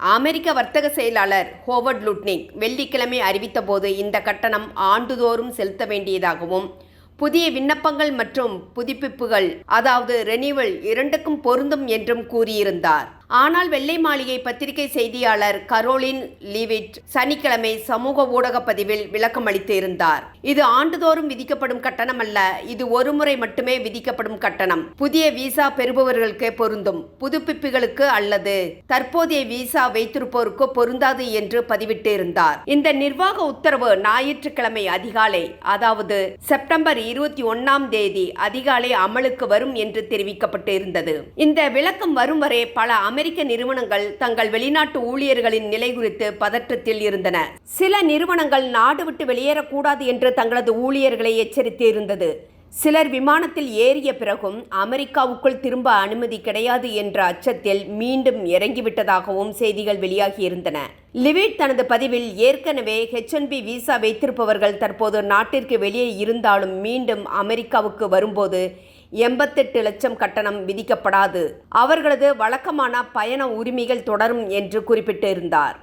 அமெரிக்க வர்த்தக செயலாளர் Howard Lutnick வெள்ளிக்கிழமை அறிவித்தபோது இந்த கட்டணம் ஆண்டுதோறும் செலுத்த வேண்டியதாகவும் புதிய விண்ணப்பங்கள் மற்றும் புதுப்பிப்புகள் அதாவது ரெனிவல் இரண்டுக்கும் பொருந்தும் என்றும் கூறியிருந்தார். ஆனால் வெள்ளை மாளிகை பத்திரிகை செய்தியாளர் கரோலின் லீவிட் சனிக்கிழமை சமூக ஊடக பதிவில் விளக்கம் அளித்து இருந்தார். இது ஆண்டுதோறும் விதிக்கப்படும் கட்டணம் அல்ல இது ஒருமுறை மட்டுமே விதிக்கப்படும் கட்டணம். புதிய விசா பெறுபவர்களுக்கே பொருந்தும். புதுப்பிப்புகளுக்கு அல்லது தற்போதைய விசா வைத்திருப்போருக்கு பொருந்தாது என்று பதிவிட்டு இருந்தார். இந்த நிர்வாக உத்தரவு ஞாயிற்றுக்கிழமை அதிகாலை அதாவது செப்டம்பர் இருபத்தி ஒன்னாம் தேதி அதிகாலை அமலுக்கு வரும் என்று தெரிவிக்கப்பட்டு இருந்தது இந்த விளக்கம் வரும் வரை பல அமெரிக்க நிறுவனங்கள் தங்கள் வெளிநாட்டு ஊழியர்களின் நிலை குறித்து பதற்றத்தில் இருந்தன. சில நிறுவனங்கள் நாடு விட்டு வெளியேறக்கூடாது என்று தங்களது ஊழியர்களை எச்சரித்து இருந்தது சிலர் விமானத்தில் ஏறிய பிறகும் அமெரிக்காவுக்குள் திரும்ப அனுமதி கிடையாது என்ற அச்சத்தில் மீண்டும் இறங்கிவிட்டதாகவும் செய்திகள் வெளியாகியிருந்தன. லிவிட் தனது பதிவில் ஏற்கனவே ஹெச்என்பி விசா வைத்திருப்பவர்கள் தற்போது நாட்டிற்கு வெளியே இருந்தாலும் மீண்டும் அமெரிக்காவுக்கு வரும்போது எண்பத்தெட்டு லட்சம் கட்டணம் விதிக்கப்படாது. அவர்களது வழக்கமான பயண உரிமைகள் தொடரும் என்று குறிப்பிட்டிருந்தார்.